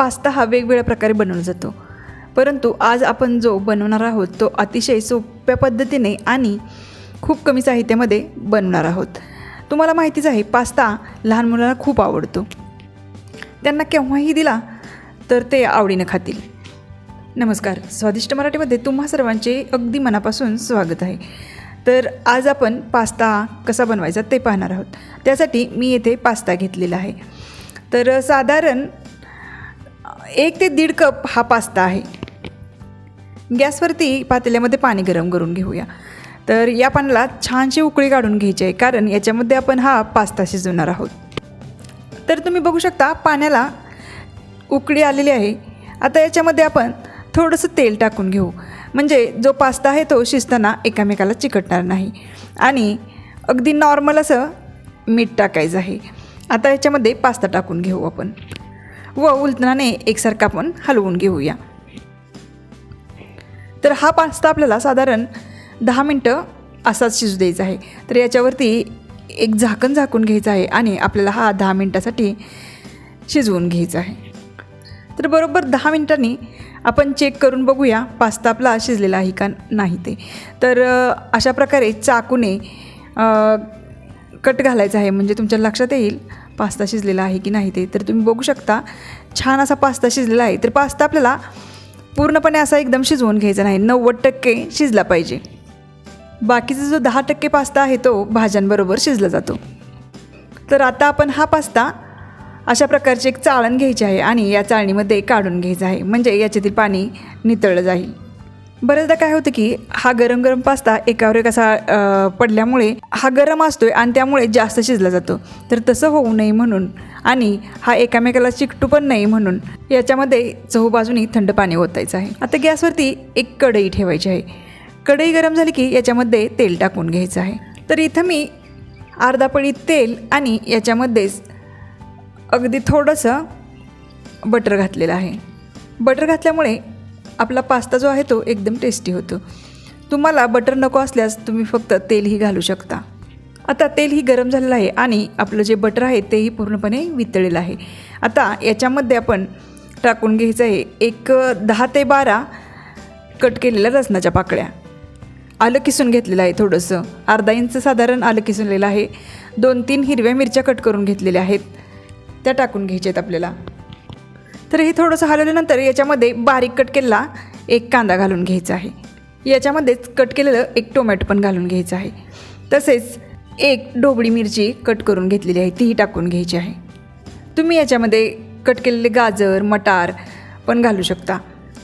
Pasta हा वेगवेगळ्या प्रकारे बनवला जातो. परंतु आज आपण जो बनवणार आहोत तो अतिशय सोप्या पद्धतीने आणि खूप कमी साहित्यामध्ये बनवणार आहोत. तुम्हाला माहितीच आहे पास्ता लहान मुलांना खूप आवडतो. त्यांना केव्हाही दिला तर ते आवडीनं खातील. नमस्कार स्वादिष्ट मराठीमध्ये तुम्हा सर्वांचे अगदी मनापासून स्वागत आहे. तर आज आपण पास्ता कसा बनवायचा ते पाहणार आहोत. त्यासाठी मी येथे पास्ता घेतलेला आहे. तर साधारण एक ते दीड कप हा पास्ता आहे. गॅसवरती पातेल्यामध्ये पाणी गरम करून घेऊया. तर या पाण्याला छानशी उकळी काढून घ्यायची आहे कारण याच्यामध्ये आपण हा पास्ता शिजवणार आहोत. तर तुम्ही बघू शकता पाण्याला उकळी आलेली आहे. आता याच्यामध्ये आपण थोडंसं तेल टाकून घेऊ. म्हणजे जो पास्ता आहे तो शिजताना एकामेकाला चिकटणार नाही. आणि अगदी नॉर्मल असं मीठ टाकायचं आहे. आता याच्यामध्ये पास्ता टाकून घेऊ आपण. व उलटणाने एकसारखा आपण हलवून घेऊया. तर हा पास्ता आपल्याला साधारण दहा मिनटं असाच शिजू द्यायचा आहे. तर याच्यावरती एक झाकण झाकून घ्यायचं आहे आणि आपल्याला हा दहा मिनटासाठी शिजवून घ्यायचा आहे. तर बरोबर दहा मिनटांनी आपण चेक करून बघूया पास्ता आपला शिजलेला आहे का नाही ते. तर अशा प्रकारे चाकूने कट घालायचा आहे. म्हणजे तुमच्या लक्षात येईल पास्ता शिजलेला आहे की नाही ते तर तुम्ही बघू शकता. छान असा पास्ता शिजलेला आहे. तर पास्ता आपल्याला पूर्णपणे असा एकदम शिजवून घ्यायचा नाही. नव्वद टक्के शिजला पाहिजे. बाकीचा जो दहा टक्के पास्ता आहे तो भाज्यांबरोबर शिजला जातो. तर आता आपण हा पास्ता अशा प्रकारची एक चाळण घ्यायची आहे आणि या चाळणीमध्ये काढून घ्यायचं आहे. म्हणजे याच्यातील पाणी नितळलं जाईल. बरेचदा काय होतं की हा गरम गरम पास्ता एकावर एक असा पडल्यामुळे हा गरम असतोय आणि त्यामुळे जास्त शिजला जातो. तर तसं होऊ नये म्हणून आणि हा एकामेकाला चिकटू पण नाही म्हणून याच्यामध्ये चहू बाजूनी थंड पाणी ओतायचं आहे. आता गॅसवरती एक कढई ठेवायची आहे. कढई गरम झाली की याच्यामध्ये तेल टाकून घ्यायचं आहे. तर इथं मी अर्धा पळी तेल आणि याच्यामध्येच अगदी थोडंसं बटर घातलेलं आहे. बटर घातल्यामुळे आपला पास्ता जो आहे तो एकदम टेस्टी होतो. तुम्हाला बटर नको असल्यास तुम्ही फक्त तेलही घालू शकता. आता तेलही गरम झालेलं आहे आणि आपलं जे बटर आहे तेही पूर्णपणे वितळलेलं आहे. आता याच्यामध्ये आपण टाकून घ्यायचं आहे एक दहा ते बारा कट केलेल्या लसणाच्या पाकळ्या. आलं किसून घेतलेलं आहे थोडंसं. अर्धा इंच साधारण आलं किसूनलेलं आहे. दोन तीन हिरव्या मिरच्या कट करून घेतलेल्या आहेत. त्या टाकून घ्यायच्या आहेत आपल्याला. तर हे थोडंसं हलवल्यानंतर याच्यामध्ये बारीक कट केलेला एक कांदा घालून घ्यायचा आहे. याच्यामध्येच कट केलेलं एक टोमॅटो पण घालून घ्यायचं आहे. तसेच एक ढोबळी मिरची कट करून घेतलेली आहे. तीही टाकून घ्यायची आहे. तुम्ही याच्यामध्ये कट केलेले गाजर मटार पण घालू शकता.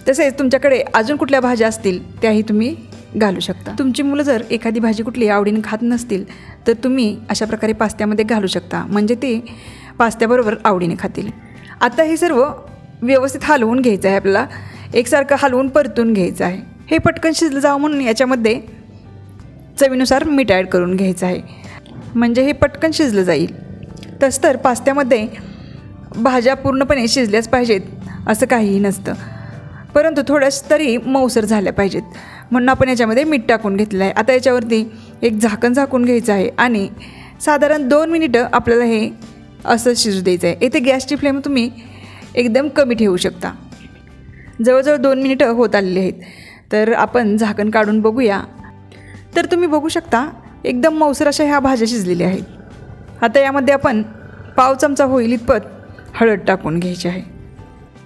तसेच तुमच्याकडे अजून कुठल्या भाज्या असतील त्याही तुम्ही घालू शकता. तुमची मुलं जर एखादी भाजी कुठली आवडीने खात नसतील तर तुम्ही अशा प्रकारे पास्त्यामध्ये घालू शकता. म्हणजे ते पास्त्याबरोबर आवडीने खातील. आता हे सर्व व्यवस्थित हलवून घ्यायचं आहे आपल्याला. एकसारखं हलवून परतून घ्यायचं आहे. हे पटकन शिजलं जावं म्हणून याच्यामध्ये चवीनुसार मीठ ॲड करून घ्यायचं आहे. म्हणजे हे पटकन शिजलं जाईल. तसं तर पास्त्यामध्ये भाज्या पूर्णपणे शिजल्याच पाहिजेत असं काहीही नसतं. परंतु थोड्याच तरी मऊसर झाल्या पाहिजेत. म्हणून आपण याच्यामध्ये मीठ टाकून घेतलेलं आहे. आता याच्यावरती एक झाकण झाकून घ्यायचं आहे आणि साधारण दोन मिनिटं आपल्याला हे असं शिजू द्यायचं आहे. इथे गॅसची फ्लेम तुम्ही एकदम कमी ठेवू शकता. जवळजवळ दोन मिनिटं होत आलेली आहेत. तर आपण झाकण काढून बघूया. तर तुम्ही बघू शकता एकदम मौसर अशा ह्या भाज्या शिजलेल्या आहेत. आता यामध्ये आपण पाव चमचा होईल इतपत हळद टाकून घ्यायची आहे.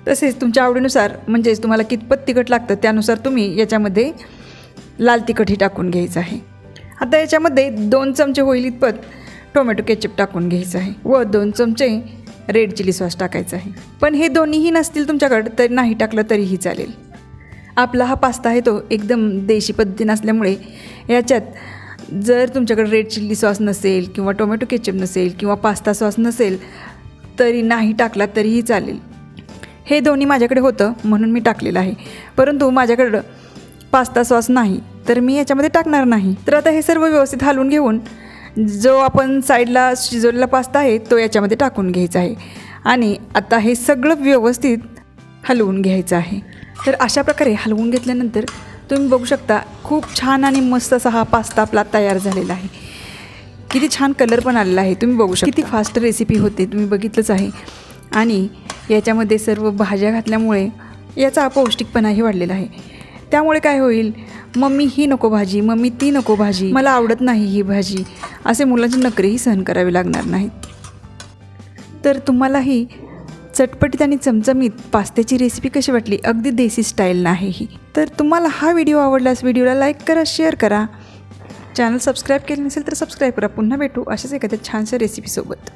तसेच तुमच्या आवडीनुसार म्हणजेच तुम्हाला कितपत तिखट लागतं त्यानुसार तुम्ही याच्यामध्ये लाल तिखटही टाकून घ्यायचं आहे. आता याच्यामध्ये दोन चमचे होईल इतपत टोमॅटो केचप टाकून घ्यायचं आहे व दोन चमचे रेड चिली सॉस टाकायचं आहे. पण हे दोन्हीही नसतील तुमच्याकडं तर नाही टाकलं तरीही चालेल. आपला हा पास्ता आहे तो एकदम देशी पद्धतीनं असल्यामुळे याच्यात जर तुमच्याकडे रेड चिल्ली सॉस नसेल किंवा टोमॅटो केचप नसेल किंवा पास्ता सॉस नसेल तरी नाही टाकला तरीही चालेल. हे दोन्ही माझ्याकडे होतं म्हणून मी टाकलेलं आहे. परंतु माझ्याकडं पास्ता सॉस नाही तर मी याच्यामध्ये टाकणार नाही. तर आता हे सर्व व्यवस्थित हलवून घेऊन जो आपण साईडला शिजवलेला पास्ता आहे तो याच्यामध्ये टाकून घ्यायचा आहे. आणि आता हे सगळं व्यवस्थित हलवून घ्यायचं आहे. तर अशा प्रकारे हलवून घेतल्यानंतर तुम्ही बघू शकता खूप छान आणि मस्त असा हा पास्ता आपला तयार झालेला आहे. किती छान कलर पण आलेला आहे तुम्ही बघू शकता. किती फास्ट रेसिपी होते तुम्ही बघितलंच आहे. आणि याच्यामध्ये सर्व भाज्या घातल्यामुळे याचा पौष्टिकपणाही वाढलेला आहे. त्यामुळे काय होईल मम्मी ही नको भाजी मम्मी ती नको भाजी मला आवडत नाही ही भाजी. असे मुलांची नकरीही सहन करावी लागणार नाहीत. तर तुम्हालाही चटपटीत आणि चमचमीत पास्त्याची रेसिपी कशी वाटली? अगदी देसी स्टाईल नाही ही. तर तुम्हाला हा व्हिडिओ आवडल्यास व्हिडिओला लाईक करा शेअर करा. चॅनल सबस्क्राईब केले नसेल तर सबस्क्राईब करा. पुन्हा भेटू अशाच एखाद्या छानशा रेसिपीसोबत